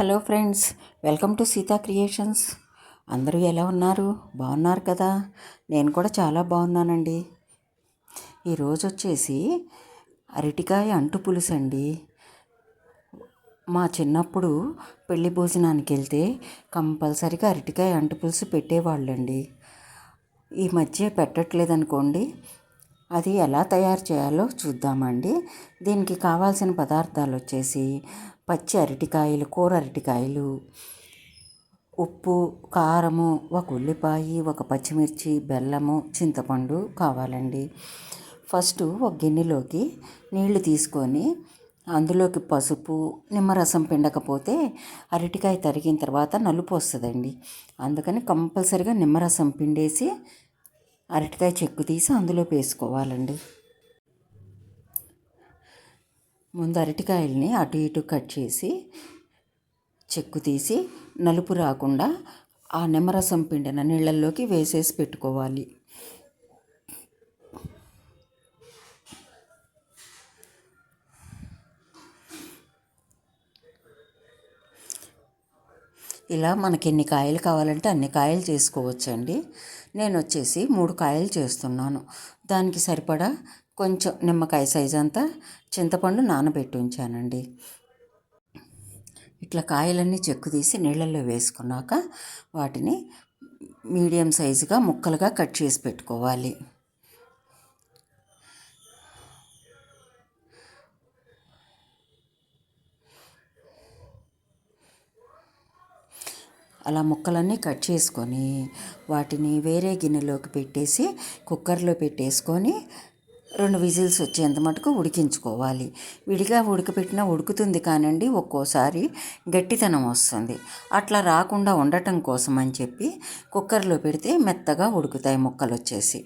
Hello friends welcome to Seetha creations. అందరూ ఎలా ఉన్నారు? బాగున్నారు కదా? నేను కూడా చాలా బాగున్నానండి. ఈరోజు వచ్చేసి అరటికాయ అంటు పులుసు అండి. మా చిన్నప్పుడు పెళ్ళి భోజనానికి వెళ్తే కంపల్సరిగా అరటికాయ అంటు పులుసు పెట్టేవాళ్ళండి. ఈ మధ్య పెట్టట్లేదనుకోండి అది ఎలా తయారు చేయాలో చూద్దామండి. దీనికి కావాల్సిన పదార్థాలు వచ్చేసి పచ్చి అరటికాయలు కూర అరటికాయలు ఉప్పు కారము ఒక ఉల్లిపాయ ఒక పచ్చిమిర్చి బెల్లము చింతపండు కావాలండి. ఫస్ట్ ఒక గిన్నెలోకి నీళ్ళు తీసుకొని అందులోకి పసుపు నిమ్మరసం పిండకపోతే అరటికాయ తరిగిన తర్వాత నలుపు వస్తుందండి. అందుకని కంపల్సరిగా నిమ్మరసం పిండేసి అరటికాయ చెక్కు తీసి అందులో వేసుకోవాలండి. ముందు అరటికాయల్ని అటు ఇటు కట్ చేసి చెక్కు తీసి నలుపు రాకుండా ఆ నిమ్మరసం పిండిన నీళ్ళల్లోకి వేసేసి పెట్టుకోవాలి. ఇలా మనకి ఎన్ని కాయలు కావాలంటే అన్ని కాయలు చేసుకోవచ్చండి. నేను వచ్చేసి మూడు కాయలు చేస్తున్నాను. దానికి సరిపడా కొంచెం నిమ్మకాయ సైజ్ అంతా చింతపండు నానబెట్టి ఉంచానండి. ఇట్లా కాయలన్నీ చెక్కు తీసి నీళ్ళల్లో వేసుకున్నాక వాటిని మీడియం సైజుగా ముక్కలుగా కట్ చేసి పెట్టుకోవాలి. అలా ముక్కలన్నీ కట్ చేసుకొని వాటిని వేరే గిన్నెలోకి పెట్టేసి కుక్కర్లో పెట్టేసుకొని రెండు విజిల్స్ వచ్చేంత మటుకు ఉడికించుకోవాలి. విడిగా ఉడకపెట్టినా ఉడుకుతుంది కానండి ఒక్కోసారి గట్టితనం వస్తుంది. అట్లా రాకుండా ఉండటం కోసం అని చెప్పి కుక్కర్లో పెడితే మెత్తగా ఉడుకుతాయి ముక్కలు వచ్చేసి.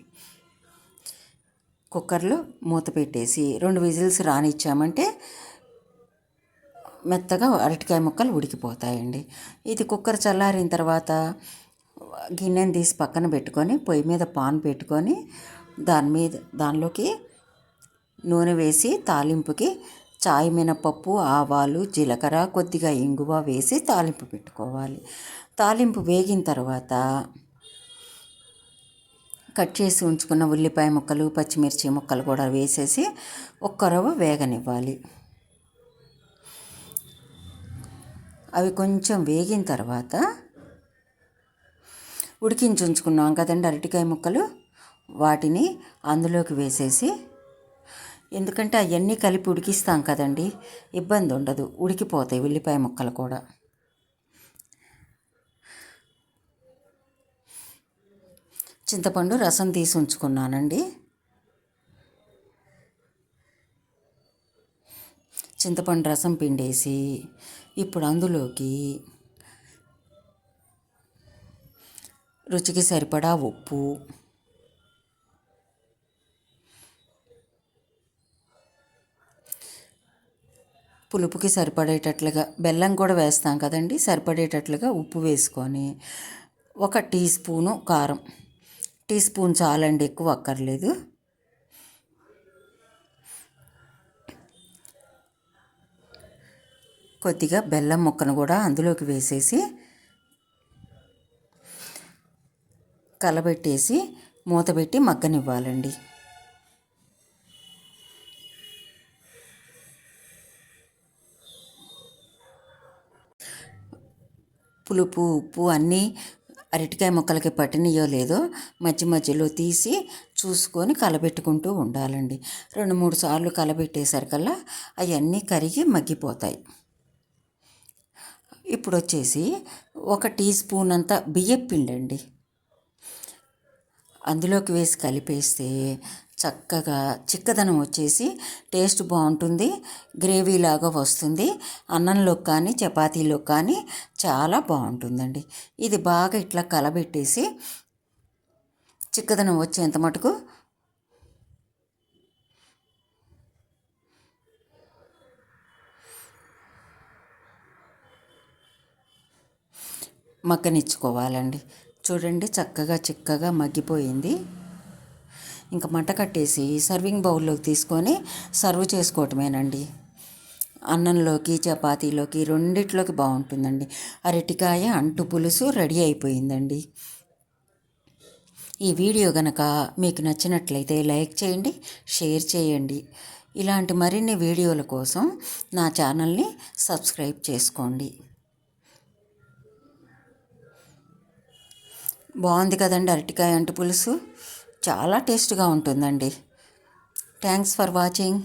కుక్కర్లో మూత పెట్టేసి రెండు విజిల్స్ రానిచ్చామంటే మెత్తగా అరటికాయ ముక్కలు ఉడికిపోతాయండి. ఇది కుక్కర్ చల్లారిన తర్వాత గిన్నెని తీసి పక్కన పెట్టుకొని పొయ్యి మీద పాన్ పెట్టుకొని దాని మీద దానిలోకి నూనె వేసి తాలింపుకి చాయ్ మినపప్పు ఆవాలు జీలకర్ర కొద్దిగా ఇంగువ వేసి తాలింపు పెట్టుకోవాలి. తాలింపు వేగిన తర్వాత కట్ చేసి ఉంచుకున్న ఉల్లిపాయ ముక్కలు పచ్చిమిర్చి ముక్కలు కూడా వేసేసి ఒక్క రవ్వ వేగనివ్వాలి. అవి కొంచెం వేగిన తర్వాత ఉడికించి ఉంచుకున్నాం కదండి అరటికాయ ముక్కలు. వాటిని అందులోకి వేసేసి ఎందుకంటే అవన్నీ కలిపి ఉడికిస్తాం కదండి ఇబ్బంది ఉండదు ఉడికిపోతాయి ఉల్లిపాయ ముక్కలు కూడా. చింతపండు రసం తీసి ఉంచుకున్నానండి. చింతపండు రసం పిండేసి ఇప్పుడు అందులోకి రుచికి సరిపడా ఉప్పు పులుపుకి సరిపడేటట్లుగా బెల్లం కూడా వేస్తాం కదండి సరిపడేటట్లుగా ఉప్పు వేసుకొని ఒక టీ స్పూను కారం. టీ స్పూన్ చాలండి ఎక్కువ అక్కర్లేదు. కొద్దిగా బెల్లం ముక్కను కూడా అందులోకి వేసేసి కలబెట్టేసి మూత పెట్టి మగ్గనివ్వాలండి. పులుపు ఉప్పు అన్నీ అరటికాయ ముక్కలకి పట్టినయో లేదో మధ్య మధ్యలో తీసి చూసుకొని కలబెట్టుకుంటూ ఉండాలండి. రెండు మూడు సార్లు కలబెట్టేసరికల్లా అవన్నీ కరిగి మగ్గిపోతాయి. ఇప్పుడు వచ్చేసి ఒక టీ స్పూన్ అంత బియ్యం అండి అందులోకి వేసి కలిపేస్తే చక్కగా చిక్కదనం వచ్చేసి టేస్ట్ బాగుంటుంది గ్రేవీ లాగా వస్తుంది. అన్నంలో కానీ చపాతీలో కానీ చాలా బాగుంటుందండి. ఇది బాగా ఇట్లా కలబెట్టేసి చిక్కదనం వచ్చేంత మటుకు మగ్గనిచ్చుకోవాలండి. చూడండి చక్కగా చిక్కగా మగ్గిపోయింది. ఇంకా మంట కట్టేసి సర్వింగ్ బౌల్లోకి తీసుకొని సర్వ్ చేసుకోవటమేనండి. అన్నంలోకి చపాతీలోకి రెండిట్లోకి బాగుంటుందండి. అరటికాయ అంటు పులుసు రెడీ అయిపోయిందండి. ఈ వీడియో కనుక మీకు నచ్చినట్లయితే లైక్ చేయండి షేర్ చేయండి. ఇలాంటి మరిన్ని వీడియోల కోసం నా ఛానల్ని సబ్స్క్రైబ్ చేసుకోండి. బాగుంది కదండి అరటికాయ అంటు పులుసు? చాలా టేస్ట్గా ఉంటుందండి. Thanks for watching.